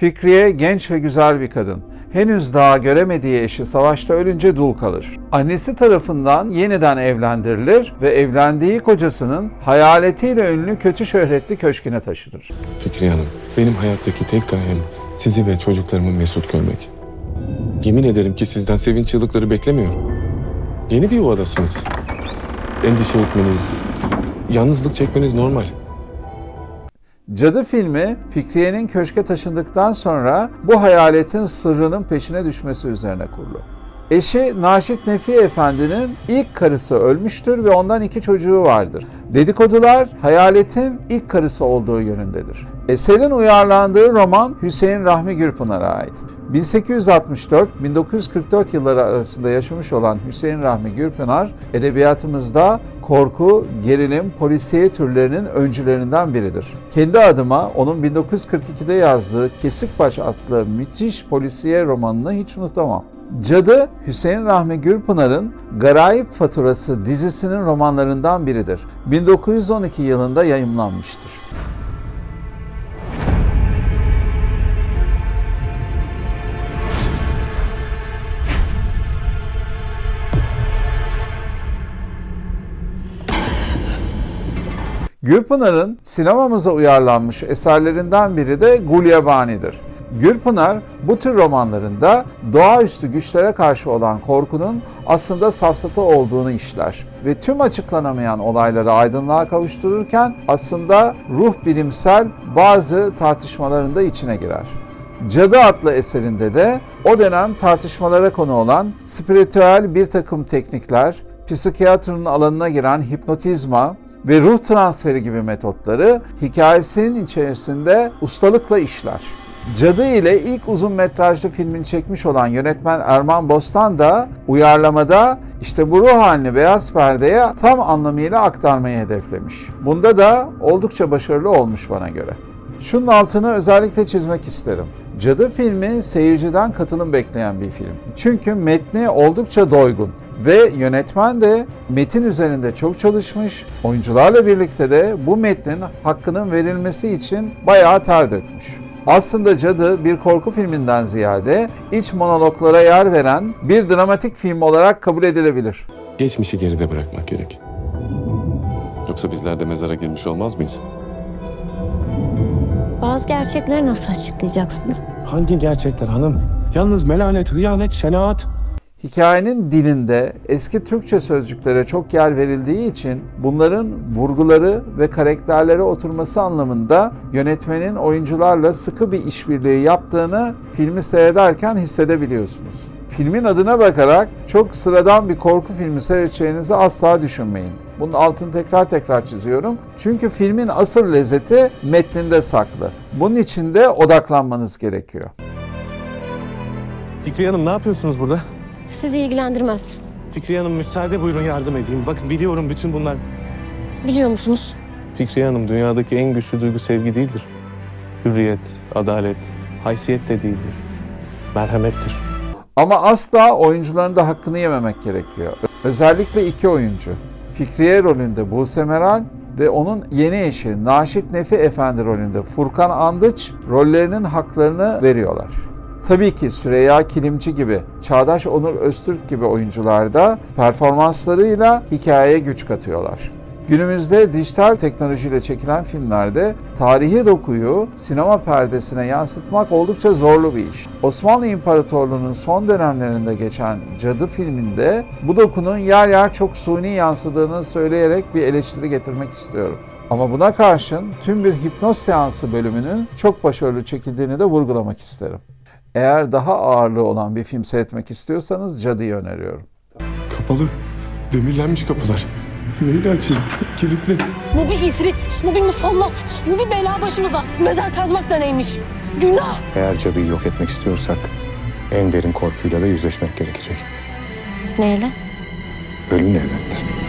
Fikriye genç ve güzel bir kadın. Henüz daha göremediği eşi savaşta ölünce dul kalır. Annesi tarafından yeniden evlendirilir ve evlendiği kocasının hayaletiyle ünlü kötü şöhretli köşküne taşınır. Fikriye Hanım, benim hayattaki tek gayem sizi ve çocuklarımı mesut görmek. Yemin ederim ki sizden sevinç çığlıkları beklemiyorum. Yeni bir yuvadasınız. Endişe etmeniz, yalnızlık çekmeniz normal. Cadı filmi Fikriye'nin köşke taşındıktan sonra bu hayaletin sırrının peşine düşmesi üzerine kurulu. Eşi Naşit Nefi Efendi'nin ilk karısı ölmüştür ve ondan iki çocuğu vardır. Dedikodular hayaletin ilk karısı olduğu yönündedir. Eserin uyarlandığı roman Hüseyin Rahmi Gürpınar'a ait. 1864-1944 yılları arasında yaşamış olan Hüseyin Rahmi Gürpınar, edebiyatımızda korku, gerilim, polisiye türlerinin öncülerinden biridir. Kendi adıma onun 1942'de yazdığı Kesikbaş adlı müthiş polisiye romanını hiç unutamam. Cadı, Hüseyin Rahmi Gürpınar'ın Garayip Faturası dizisinin romanlarından biridir. 1912 yılında yayımlanmıştır. Gürpınar'ın sinemamıza uyarlanmış eserlerinden biri de Gulyabani'dir. Gürpınar bu tür romanlarında doğaüstü güçlere karşı olan korkunun aslında safsatı olduğunu işler ve tüm açıklanamayan olayları aydınlığa kavuştururken aslında ruh bilimsel bazı tartışmalarında içine girer. Cadı adlı eserinde de o dönem tartışmalara konu olan spiritüel bir takım teknikler, psikiyatrının alanına giren hipnotizma ve ruh transferi gibi metotları hikayesinin içerisinde ustalıkla işler. Cadı ile ilk uzun metrajlı filmini çekmiş olan yönetmen Erman Bostan da uyarlamada işte bu ruh halini beyaz perdeye tam anlamıyla aktarmayı hedeflemiş. Bunda da oldukça başarılı olmuş bana göre. Şunun altını özellikle çizmek isterim. Cadı filmi seyirciden katılım bekleyen bir film. Çünkü metni oldukça doygun ve yönetmen de metin üzerinde çok çalışmış. Oyuncularla birlikte de bu metnin hakkının verilmesi için bayağı ter dökmüş. Aslında Cadı bir korku filminden ziyade iç monologlara yer veren bir dramatik film olarak kabul edilebilir. Geçmişi geride bırakmak gerek. Yoksa bizler de mezara girmiş olmaz mıyız? Bazı gerçekleri nasıl açıklayacaksınız? Hangi gerçekler hanım? Yalnız melanet, hıyanet, şenaat. Hikayenin dilinde eski Türkçe sözcüklere çok yer verildiği için bunların vurguları ve karakterlere oturması anlamında yönetmenin oyuncularla sıkı bir işbirliği yaptığını filmi seyrederken hissedebiliyorsunuz. Filmin adına bakarak çok sıradan bir korku filmi seyredeceğinizi asla düşünmeyin. Bunun altını tekrar tekrar çiziyorum. Çünkü filmin asıl lezzeti metninde saklı. Bunun için de odaklanmanız gerekiyor. Fikriye Hanım ne yapıyorsunuz burada? Sizi ilgilendirmez. Fikriye Hanım müsaade buyurun yardım edeyim. Bakın biliyorum bütün bunlar. Biliyor musunuz? Fikriye Hanım dünyadaki en güçlü duygu sevgi değildir. Hürriyet, adalet, haysiyet de değildir. Merhamettir. Ama asla oyuncuların da hakkını yememek gerekiyor. Özellikle iki oyuncu. Fikriye rolünde Buse Meral ve onun yeni eşi Naşit Nefi Efendi rolünde Furkan Andıç rollerinin haklarını veriyorlar. Tabii ki Süreyya Kilimci gibi, Çağdaş Onur Öztürk gibi oyuncular da performanslarıyla hikayeye güç katıyorlar. Günümüzde dijital teknolojiyle çekilen filmlerde tarihi dokuyu sinema perdesine yansıtmak oldukça zorlu bir iş. Osmanlı İmparatorluğu'nun son dönemlerinde geçen Cadı filminde bu dokunun yer yer çok suni yansıdığını söyleyerek bir eleştiri getirmek istiyorum. Ama buna karşın tüm bir hipnoz seansı bölümünün çok başarılı çekildiğini de vurgulamak isterim. Eğer daha ağırlığı olan bir film seyretmek istiyorsanız Cadı'yı öneriyorum. Kapalı. Demirlenmiş kapılar. Neyle açayım? Kilitli. Bu bir ifrit, bu bir musallat, bu bir bela başımıza. Mezar kazmak da neymiş? Günah. Eğer cadıyı yok etmek istiyorsak en derin korkuyla da yüzleşmek gerekecek. Neyle? Ölümle elbette.